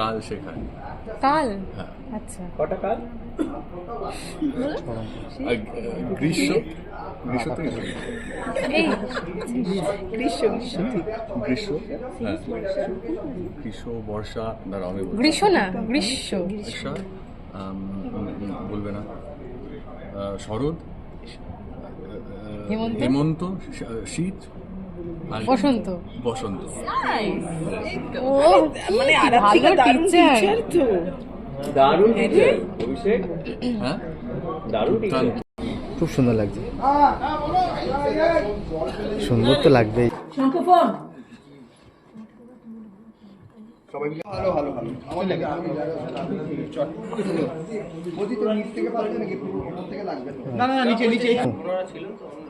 কাল শেখায় কাল? হ্যাঁ। আচ্ছা। কটা আর গ্রীষ্ম? গ্রীষ্ম থেকে গ্রীষ্ম গ্রীষ্ম। গ্রীষ্ম? হ্যাঁ। বর্ষা গ্রীষ্ম না গ্রীষ্ম। বর্ষা বলবে না। শরৎ হেমন্ত? শীত বসন্ত। বসন্ত। ও মানে কি আরাত্রিকা ভালো দারুণ টিচার তো। দারুণ টিচার অভিষেক। হ্যাঁ? দারুণ টিচার। খুব সুন্দর লাগছে। সুন্দর তো লাগবেই। কি হয়েছে মন মরা কেন বিয়ে তো হয়ে যাবে আচ্ছা ওপর দিয়ে করব আমরা না দরকার প্রতিশোধের ব্যাপার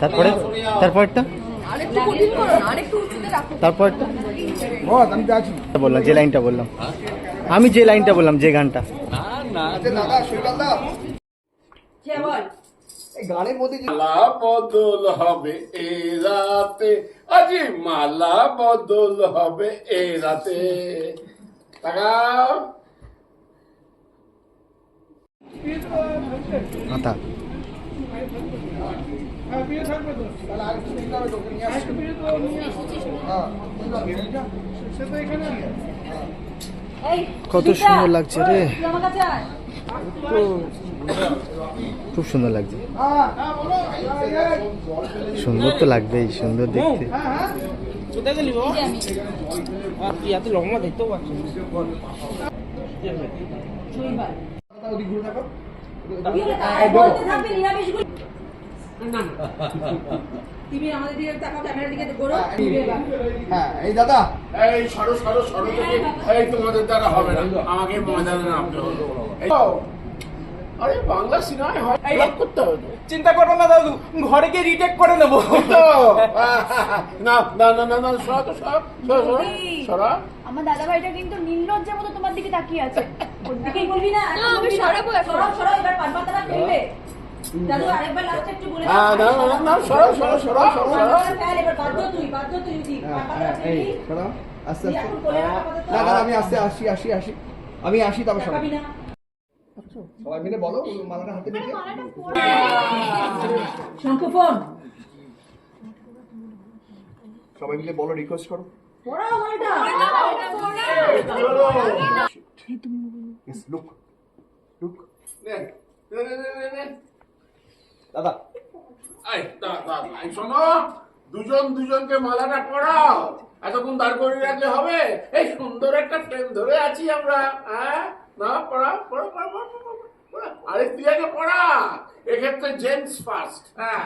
তারপরে? তারপরটা? বললাম যে লাইনটা বললাম। আমি যে লাইনটা বললাম যে গানটা। গানের মধ্যে মালা বদল হবে এ রাতে। আজি মালা বদল হবে এ রাতে মাথা কত সুন্দর লাগছে রে। খুব সুন্দর লাগছে। সুন্দর তো লাগবেই, সুন্দর দেখতে। লম্বা দেখতেও পাচ্ছিস ওদিক ঘুরে থাকো তুমি আমাদের দিকে তাকাও ক্যামেরার দিকে ঘোরো হ্যাঁ এই দাদা। এই সরো সরো সরো এই তোমাদের দ্বারা হবে না। আমাকে ময়দানে নামতে হবে। আরে বাংলা সিনেমায় হয়। করতে হবে চিন্তা করব না দাদু। ঘরে গিয়ে রিটেক করে নেব। না না না না না সরা তো সরা। সরা আমার দাদা ভাইটা কিন্তু নির্লজ্জের মতো তোমার দিকে তাকিয়ে আছে। আমি হ্যাঁ হ্যাঁ সরাও আস্তে আমি আসি আসি আসি। আমি আসি তারপর সবাই সবাই মিলে বলো মালাটা হাতে নিয়ে। শঙ্কুফোন সবাই মিলে বলো রিকোয়েস্ট করো। পড়াও মালটা। Yes, look. Look. দাদা এই, এই শোনো দুজন দুজনকে মালাটা পড়াও এতক্ষণ দাঁড় করে রাখলে হবে। এই সুন্দর একটা ফ্রেম ধরে আছি আমরা। হ্যাঁ? না পড়া পড়া পড়া পড়া, পড়া, পড়া, পড়া। আরে তুই আগে পড়া। এক্ষেত্রে জেন্টস ফার্স্ট হ্যাঁ।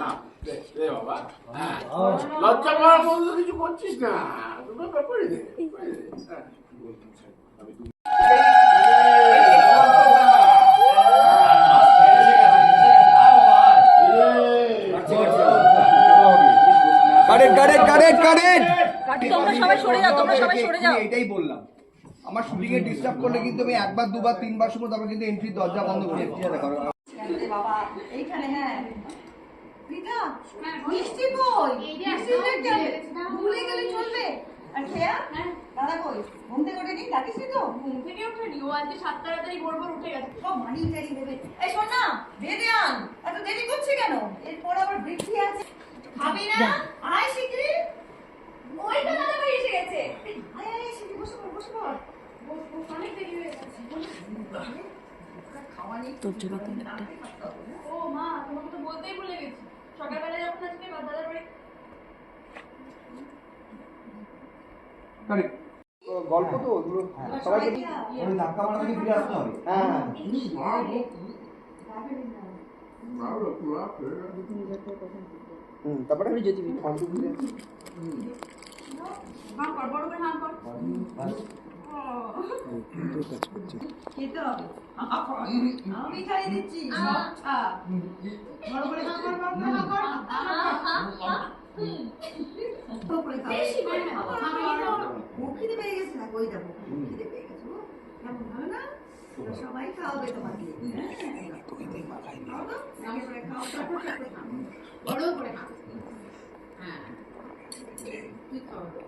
না, দে, দে বাবা। হ্যাঁ। লজ্জা পাওয়ার মতো কিছু করছিস না। এটাই বললাম। আমার শুটিং এ ডিস্টার্ব করলে কিন্তু আমি একবার দুবার তিনবার শুনো তারপর কিন্তু এন্ট্রির দরজা বন্ধ করে বাবা এইখানে হ্যাঁ। ভুলে গেলে ঘুম থেকে ওঠেনি ডাকিস তো? ঘুম থেকে ওঠেনি ও আজকে সাত তাড়াতাড়ি ভোর ভোর উঠে গেছে। সব মানি টাড়ি দেবে এই শোন না বেঁধে আন। এত দেরি করছে কেন? এরপর আবার বৃষ্টি আছে। খাবি না? আয় শিগগিরি ওই দাদা ভাই এসে গেছে। আয় আয় শিগগিরি বসে পড় বসে পড়। অনেক দেরি হয়ে গেছে। তোর ও মা তোমাকে তো বলতেই ভুলে গেছি। সকালবেলা যখন আজকে দাদার বাড়ি গল্প তো ওগুলো। সবাইকে ধাক্কা মারা থেকে ফিরে আসতে হবে। হ্যাঁ। তারপরে আমি যদি দিচ্ছি। ওই দেখো খিদে পেয়ে গেছে। কেমন হবে না? সবাই খাওয়াবে তোমাকে। হ্যাঁ? বড় করে খাও। হ্যাঁ। তুই খাওয়াবে